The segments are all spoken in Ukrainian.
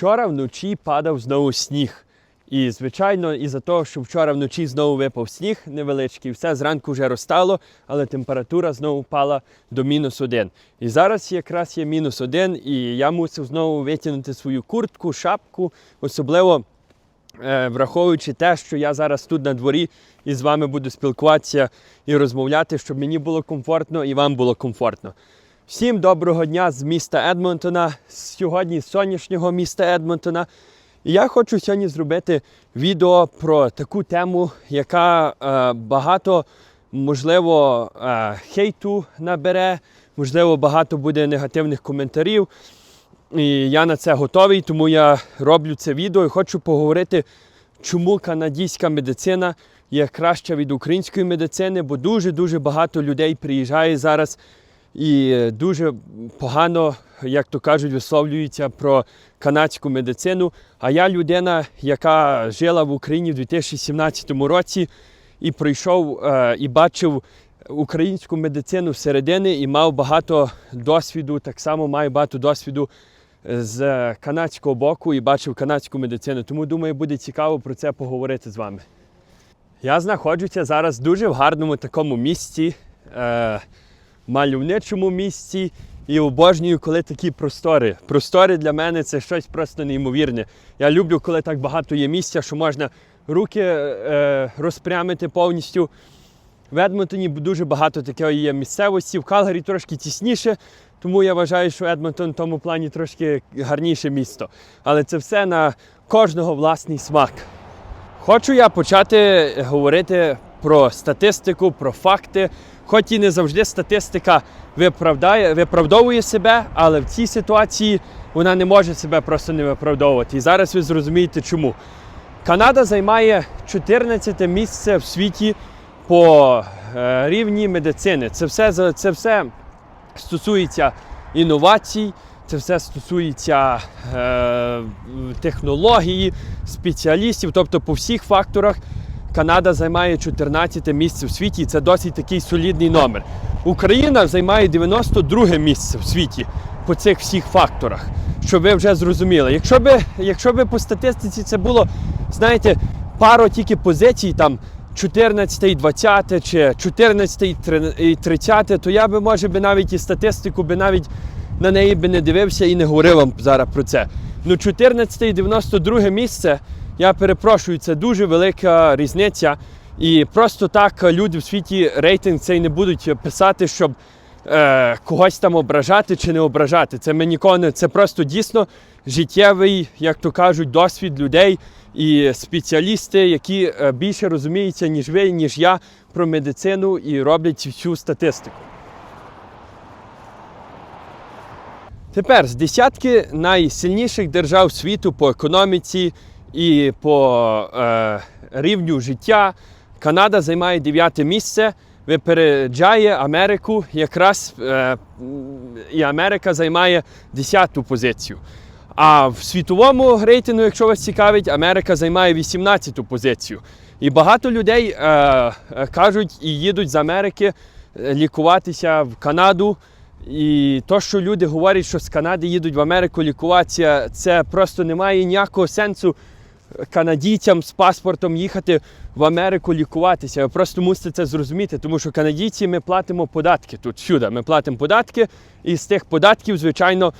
Вчора вночі падав знову сніг. І, звичайно, із-за того, що вчора вночі знову випав сніг невеличкий, все зранку вже розтало, але температура знову впала до мінус один. І зараз якраз є мінус один, і я мусив знову витягнути свою куртку, шапку, особливо е, враховуючи те, що я зараз тут на дворі і з вами буду спілкуватися і розмовляти, щоб мені було комфортно і вам було комфортно. Всім доброго дня з міста Едмонтона, сьогодні з сонячного міста Едмонтона. І я хочу сьогодні зробити відео про таку тему, яка е, багато, можливо, е, хейту набере, можливо, багато буде негативних коментарів. І я на це готовий, тому я роблю це відео і хочу поговорити, чому канадська медицина є краща від української медицини, бо дуже-дуже багато людей приїжджає зараз і дуже погано, як то кажуть, висловлюються про канадську медицину. А я людина, яка жила в Україні в 2017 році і прийшов е, і бачив українську медицину всередини і мав багато досвіду, так само маю багато досвіду з канадського боку і бачив канадську медицину. Тому думаю, буде цікаво про це поговорити з вами. Я знаходжуся зараз дуже в гарному такому місці, е, мальовничому місці. І обожнюю, коли такі простори. Простори для мене це щось просто неймовірне. Я люблю, коли так багато є місця, що можна руки е, розпрямити повністю. В Едмонтоні дуже багато такої є місцевості. В Калгарі трошки тісніше, тому я вважаю, що Едмонтон в тому плані трошки гарніше місто. Але це все на кожного власний смак. Хочу я почати говорити про статистику, про факти. Хоч і не завжди статистика виправдає, виправдовує себе, але в цій ситуації вона не може себе просто не виправдовувати. І зараз ви зрозумієте чому. Канада займає 14 місце в світі по е, рівні медицини. Це все, це все стосується інновацій, це все стосується е, технології, спеціалістів, тобто по всіх факторах. Канада займає 14 місце в світі, і це досить такий солідний номер. Україна займає 92 місце в світі по цих всіх факторах, щоб ви вже зрозуміли. Якщо би, якщо би по статистиці це було, знаєте, пару тільки позицій, там 14 і 20 чи 14 і 30, то я би, може би, навіть і статистику би навіть на неї би не дивився і не говорив вам зараз про це. Ну, 14 і 92 місце, я перепрошую, це дуже велика різниця. І просто так люди в світі рейтинг цей не будуть писати, щоб е, когось там ображати чи не ображати. Це ми нікого не це просто дійсно життєвий, як то кажуть, досвід людей і спеціалісти, які е, більше розуміються, ніж ви, ніж я про медицину і роблять цю статистику. Тепер з десятки найсильніших держав світу по економіці і по е, рівню життя Канада займає дев'яте місце, випереджає Америку якраз е, і Америка займає десяту позицію. А в світовому рейтингу, якщо вас цікавить, Америка займає 18-ту позицію. І багато людей е, е, кажуть і їдуть з Америки е, лікуватися в Канаду. І то, що люди говорять, що з Канади їдуть в Америку лікуватися, це просто не має ніякого сенсу канадійцям з паспортом їхати в Америку лікуватися. Ви просто мусите це зрозуміти, тому що канадійці ми платимо податки тут всюди. Ми платимо податки, і з тих податків, звичайно,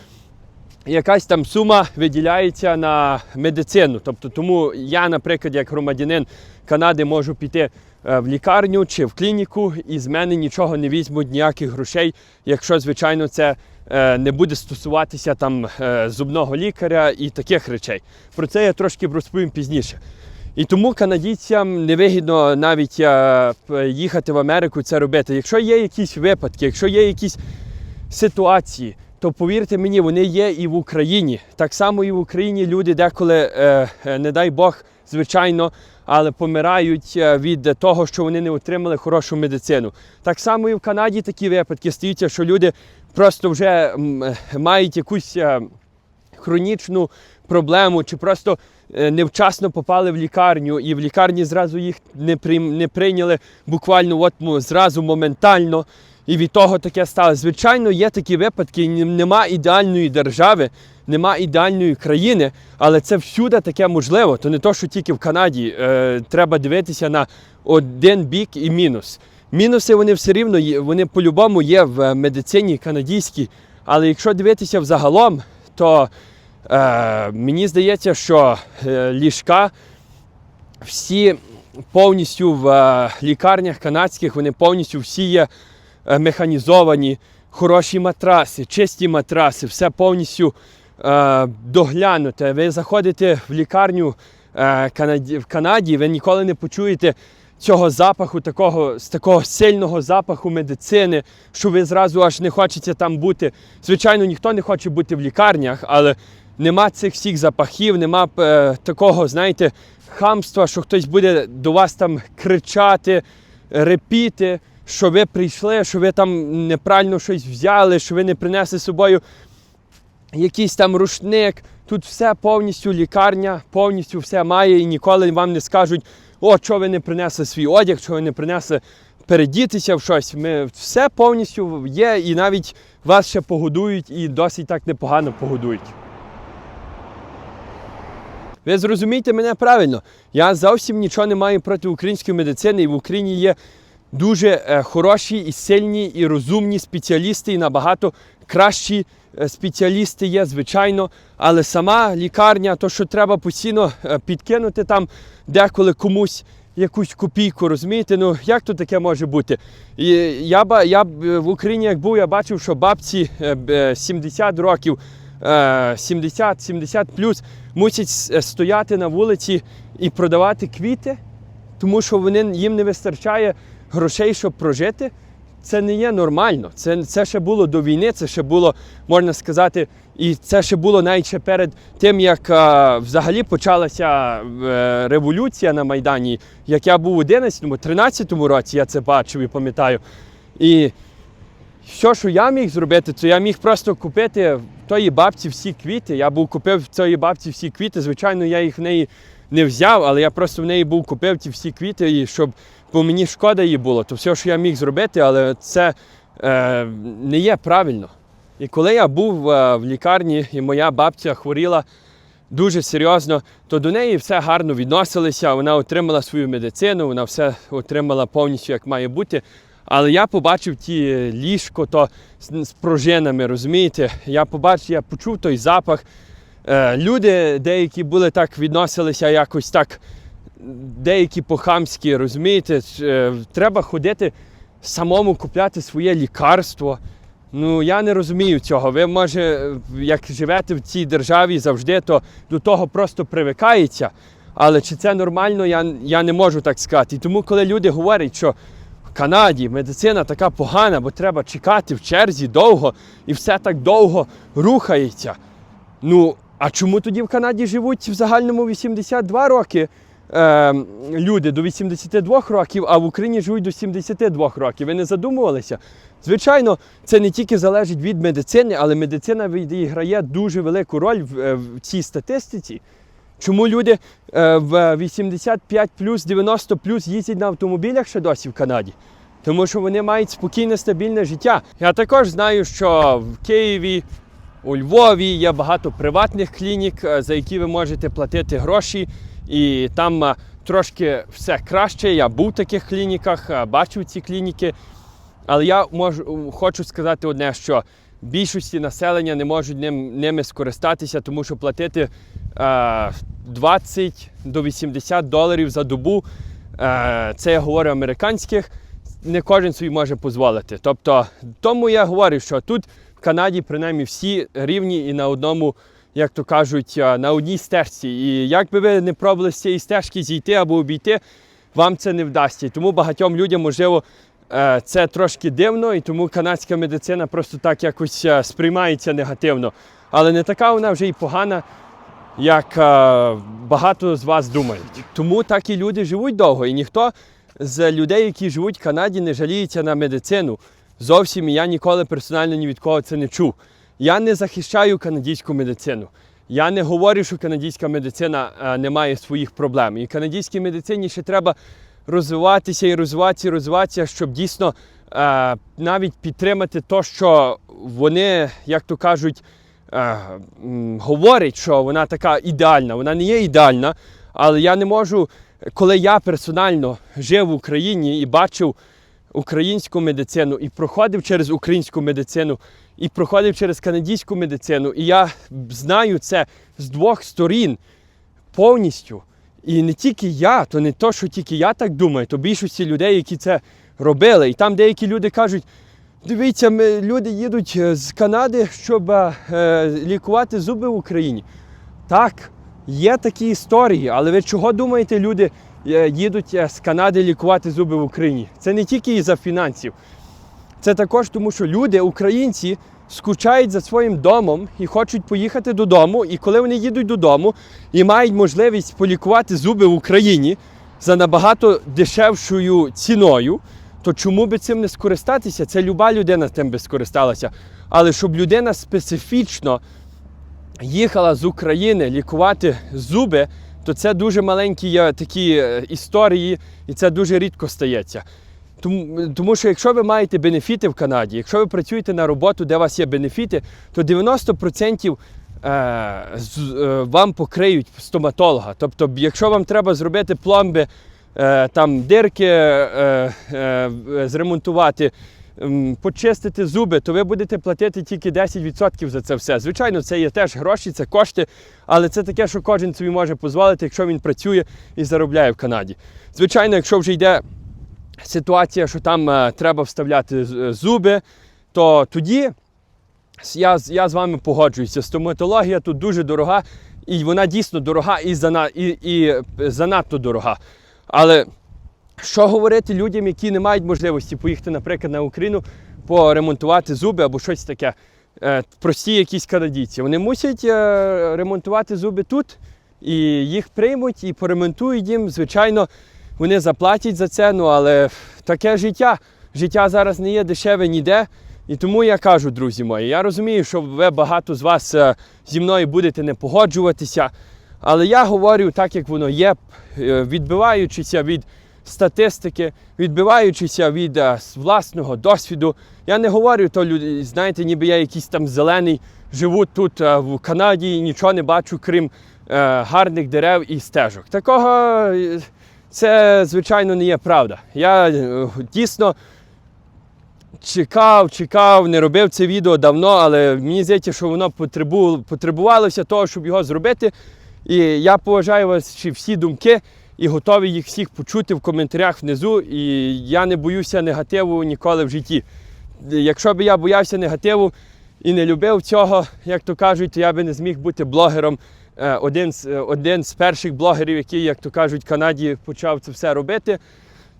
якась там сума виділяється на медицину. Тобто, тому я, наприклад, як громадянин Канади, можу піти е, в лікарню чи в клініку, і з мене нічого не візьмуть ніяких грошей, якщо, звичайно, це не буде стосуватися там е, зубного лікаря і таких речей. Про це я трошки розповім пізніше. І тому канадійцям невигідно навіть е, їхати в Америку це робити. Якщо є якісь випадки, якщо є якісь ситуації, то повірте мені, вони є і в Україні. Так само і в Україні люди деколи, е, е, не дай Бог, звичайно, але помирають е, від того, що вони не отримали хорошу медицину. Так само і в Канаді такі випадки стаються, що люди просто вже мають якусь. е, хронічну проблему, чи просто е, невчасно попали в лікарню, і в лікарні зразу їх не, прийм- не прийняли буквально от, зразу моментально. І від того таке стало. Звичайно, є такі випадки, нема ідеальної держави, нема ідеальної країни, але це всюди таке можливо. То не то, що тільки в Канаді. Е, треба дивитися на один бік і мінус. Мінуси вони все рівно є, вони по-любому є в медицині канадській. Але якщо дивитися взагалом, то е, мені здається, що е, ліжка всі повністю в е, лікарнях канадських, вони повністю всі є е, механізовані, хороші матраси, чисті матраси, все повністю е, доглянуте. Ви заходите в лікарню е, в Канаді, ви ніколи не почуєте цього запаху, такого, з такого сильного запаху медицини, що ви зразу аж не хочете там бути. Звичайно, ніхто не хоче бути в лікарнях, але нема цих всіх запахів, нема е, такого, знаєте, хамства, що хтось буде до вас там кричати, репіти, що ви прийшли, що ви там неправильно щось взяли, що ви не принесли з собою якийсь там рушник. Тут все повністю лікарня, повністю все має і ніколи вам не скажуть, о, що ви не принесли свій одяг, що ви не принесли передітися в щось. Ми все повністю є, і навіть вас ще погодують і досить так непогано погодують. Ви зрозумієте мене правильно. Я зовсім нічого не маю проти української медицини, і в Україні є дуже е, хороші і сильні і розумні спеціалісти, і набагато кращі е, спеціалісти є, звичайно. Але сама лікарня, то що треба постійно е, підкинути там деколи комусь. Якусь копійку, розумієте? Ну як то таке може бути? І я я в Україні, як був, я бачив, що бабці е, б, е, 70 років, е, 70-70 плюс мусять стояти на вулиці і продавати квіти, тому що вони, їм не вистачає грошей, щоб прожити. Це не є нормально. Це, це ще було до війни, це ще було, можна сказати, і це ще було навіть перед тим, як а, взагалі почалася е, революція на Майдані. Як я був у 11-му, 13-му році, я це бачив і пам'ятаю. І все, що я міг зробити, то я міг просто купити в тої бабці всі квіти. Я був купив в цієї бабці всі квіти. Звичайно, я їх в неї не взяв, але я просто в неї був купив ті всі квіти, і щоб, бо мені шкода її було. То все, що я міг зробити, але це е, не є правильно. І коли я був е, в лікарні, і моя бабця хворіла дуже серйозно, то до неї все гарно відносилися. Вона отримала свою медицину, вона все отримала повністю як має бути. Але я побачив ті ліжко то з, з пружинами, розумієте? Я побачив, я почув той запах. Е, люди деякі були так відносилися якось так, деякі по-хамськи, розумієте? Е, треба ходити самому купляти своє лікарство. Ну, я не розумію цього. Ви, може, як живете в цій державі завжди, то до того просто привикається. Але чи це нормально, я, я не можу так сказати. І тому, коли люди говорять, що в Канаді медицина така погана, бо треба чекати в черзі довго і все так довго рухається. Ну, а чому тоді в Канаді живуть в загальному 82 роки е, люди до 82 років, а в Україні живуть до 72 років? Ви не задумувалися? Звичайно, це не тільки залежить від медицини, але медицина відіграє дуже велику роль в, е, в цій статистиці. Чому люди е, в 85 плюс, 90 плюс їздять на автомобілях ще досі в Канаді? Тому що вони мають спокійне, стабільне життя. Я також знаю, що в Києві, у Львові є багато приватних клінік, е, за які ви можете платити гроші, і там е, трошки все краще. Я був в таких клініках, е, бачив ці клініки. Але я можу, хочу сказати одне, що більшості населення не можуть ним, ними скористатися, тому що платити е, 20 до 80 доларів за добу, е, це я говорю американських, не кожен собі може дозволити. Тобто, тому я говорю, що тут в Канаді принаймні всі рівні і на одному, як то кажуть, на одній стежці. І як би ви не пробували з цієї стежки зійти або обійти, вам це не вдасться. І тому багатьом людям, можливо, Е, Це трошки дивно, і тому канадська медицина просто так якось е, сприймається негативно. Але не така вона вже й погана, як е, багато з вас думають. Тому так і люди живуть довго. І ніхто з людей, які живуть в Канаді, не жаліється на медицину. Зовсім і я ніколи персонально ні від кого це не чув. Я не захищаю канадську медицину. Я не говорю, що канадська медицина е, не має своїх проблем. І канадській медицині ще треба розвиватися і розвиватися, і розвиватися, щоб дійсно е, навіть підтримати те, що вони, як то кажуть, е, м, говорить, що вона така ідеальна. Вона не є ідеальна, але я не можу, коли я персонально жив в Україні і бачив українську медицину, і проходив через українську медицину, і проходив через канадську медицину, і я знаю це з двох сторін повністю. І не тільки я, то не то, що тільки я так думаю, то більшості людей, які це робили. І там деякі люди кажуть, дивіться, ми, люди їдуть е, з Канади, щоб е, лікувати зуби в Україні. Так, є такі історії, але ви чого думаєте, люди е, їдуть е, з Канади лікувати зуби в Україні? Це не тільки із-за фінансів. Це також тому, що люди, українці, скучають за своїм домом і хочуть поїхати додому. І коли вони їдуть додому і мають можливість полікувати зуби в Україні за набагато дешевшою ціною, то чому би цим не скористатися? Це люба людина тим би скористалася. Але щоб людина специфічно їхала з України лікувати зуби, то це дуже маленькі є такі е, історії, і це дуже рідко стається. Тому, тому що якщо ви маєте бенефіти в Канаді, якщо ви працюєте на роботу, де у вас є бенефіти, то 90% е, е, вам покриють стоматолога. Тобто, якщо вам треба зробити пломби, там дирки зремонтувати, почистити зуби, то ви будете платити тільки 10% за це все. Звичайно, це є теж гроші, це кошти, але це таке, що кожен собі може дозволити, якщо він працює і заробляє в Канаді. Звичайно, якщо вже йде ситуація, що там е, треба вставляти е, зуби, то тоді я, я з вами погоджуюся. Стоматологія тут дуже дорога, і вона дійсно дорога і, зана, і, і е, занадто дорога. Але що говорити людям, які не мають можливості поїхати, наприклад, на Україну, поремонтувати зуби або щось таке. Е, Прості якісь канадійці. Вони мусять е, ремонтувати зуби тут, і їх приймуть і поремонтують їм. Звичайно, вони заплатять за це, ну але таке життя. Життя зараз не є дешеве ніде. І тому я кажу, друзі мої, я розумію, що ви багато з вас е, зі мною будете не погоджуватися. Але я говорю так, як воно є, відбиваючися від статистики, відбиваючися від е, власного досвіду. Я не говорю, то люди, знаєте, ніби я якийсь там зелений, живу тут е, в Канаді і нічого не бачу, крім е, гарних дерев і стежок. Такого це, звичайно, не є правда. Я дійсно чекав, чекав, не робив це відео давно, але мені здається, що воно потребувалося того, щоб його зробити. І я поважаю ваші всі думки і готовий їх всіх почути в коментарях внизу. І я не боюся негативу ніколи в житті. Якщо б я боявся негативу і не любив цього, як то кажуть, то я би не зміг бути блогером. Е, Один з, один з перших блогерів, який, як то кажуть, в Канаді почав це все робити.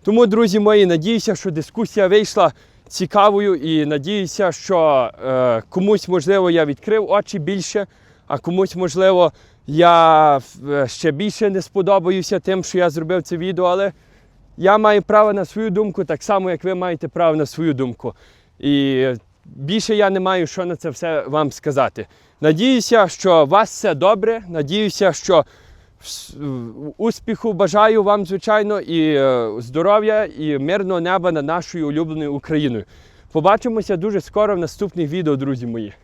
Тому, друзі мої, надіюся, що дискусія вийшла цікавою і надіюся, що е, комусь, можливо, я відкрив очі більше, а комусь, можливо, я е, ще більше не сподобаюся тим, що я зробив це відео, але я маю право на свою думку, так само, як ви маєте право на свою думку. І більше я не маю що на це все вам сказати. Надіюся, що у вас все добре. Надіюся, що успіху бажаю вам, звичайно, і е, здоров'я, і мирного неба над нашою улюбленою Україною. Побачимося дуже скоро в наступних відео, друзі мої.